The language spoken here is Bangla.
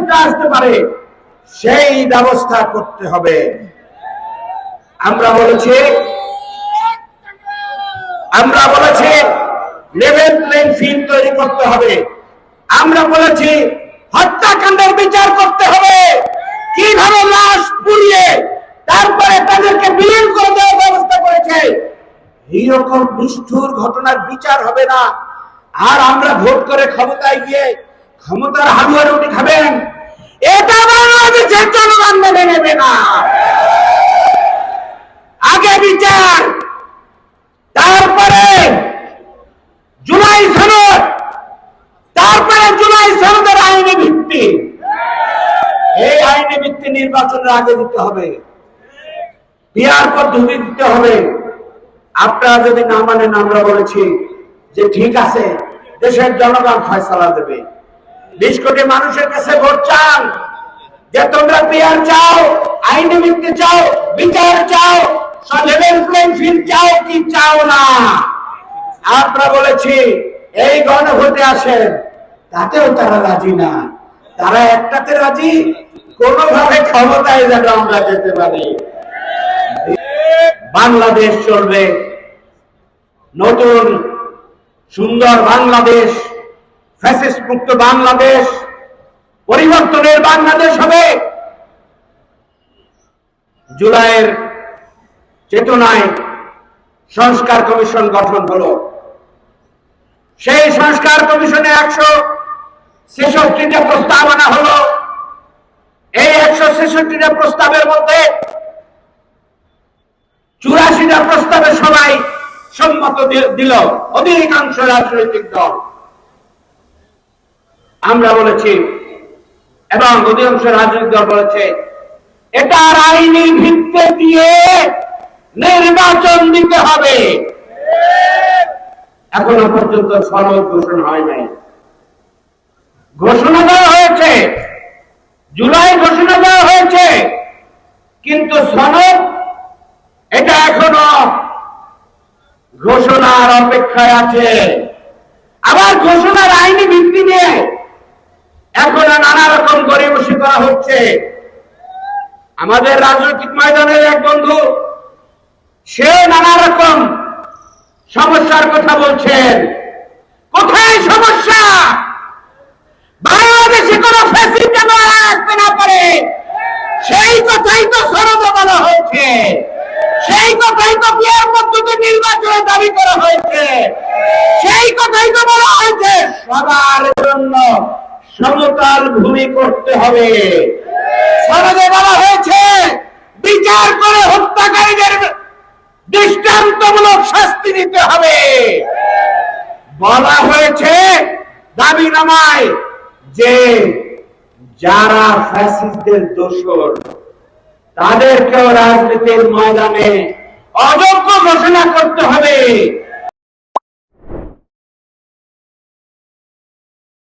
উঠে আসতে পারে, সেই ব্যবস্থা করতে হবে। আমরা বলেছি আমরা বলেছি, লেভেল প্লেইং ফিল্ড তৈরি করতে হবে। আমরা বলেছি, হত্যাকাণ্ডের বিচার করতে হবে। কীভাবে লাশ পুড়িয়ে তারপরে তাদেরকে বিলীন করে দেওয়ার ব্যবস্থা করেছে? এইরকম নিষ্ঠুর ঘটনার বিচার হবে না। আর আমরা ভোট করে ক্ষমতায় গিয়ে ক্ষমতার হালুয়া রুটি খাবেন। এটা বাংলাদেশের জনগণ মেনে নেবে না। আগে বিচার, তারপরে জুলাই সনদ, তারপরে জুলাই সনদের আইনি ভিত্তি। এই আইনি ভিত্তি নির্বাচনের আগে দিতে হবে। বিয়ার পদ্ধতি দিতে হবে। আপনারা যদি না মানেন, আমরা বলেছি যে ঠিক আছে, দেশের জনগণ ফয়সালা দেবে। বিশ কোটি মানুষের কাছে ভোট চান। যে তোমরা পিয়ার চাও, আইনি ভিত্তি চাও, বিচার চাও চাও কি চাও না? আমরা বলেছি, এই গণভোটে আসেন, তাতেও তারা রাজি না। তারা একটাতে রাজি, কোনোভাবে ক্ষমতায় যেন আমরা যেতে পারি। বাংলাদেশ চলবে। নতুন, সুন্দর বাংলাদেশ ফ্যাসিস্ট মুক্ত বাংলাদেশ, পরিবর্তনের বাংলাদেশ হবে। জুলাইয়ের চেতনায় সংস্কার কমিশন গঠন হলো। সেই সংস্কার কমিশনে একশো ছেষট্টিটা প্রস্তাব আনা হলো। এই একশো ছেষট্টিটা প্রস্তাবের মধ্যে চুরাশিটা প্রস্তাবে সবাই সম্মত দিল। অধিকাংশ রাজনৈতিক দল। আমরা বলেছি, এবং অধিকাংশ রাজনৈতিক দল বলেছে এটার আইনি ভিত্তি দিয়ে নির্বাচন দিতে হবে। এখনও পর্যন্ত সনদ ঘোষণা হয় নাই। ঘোষণা দেওয়া হয়েছে, জুলাই ঘোষণা দেওয়া হয়েছে, কিন্তু সনদ এটা এখনও ঘোষণার অপেক্ষায় আছে। আবার ঘোষণার আইনি ভিত্তি নিয়ে এখনও নানা রকম গরিবসী করা হচ্ছে। আমাদের রাজনৈতিক ময়দানের এক বন্ধু, সে নানা রকম সমস্যার কথা বলছেন। কোথায় সমস্যা? বাংলাদেশে কোন ফ্যাসিলিটি আসতে না পারে। সেই কথাই তো সরব বলা হয়েছে। সেই কথাই তো বিয়ের পদ্ধতি নির্বাচনে দাবি করা হয়েছে। সেই কথাই তো বলা হয়েছে সবার জন্য। সমতল ভূমি করতে হবে। সনদে বলা হয়েছে, বিচার করে হত্যাকারীদের দৃষ্টান্তমূলক শাস্তি দিতে হবে। বলা হয়েছে, দাবি নামায় যে যারা ফ্যাসিস্টদের দোষর, তাদেরকেও রাজনীতির ময়দানে অযোগ্য ঘোষণা করতে হবে।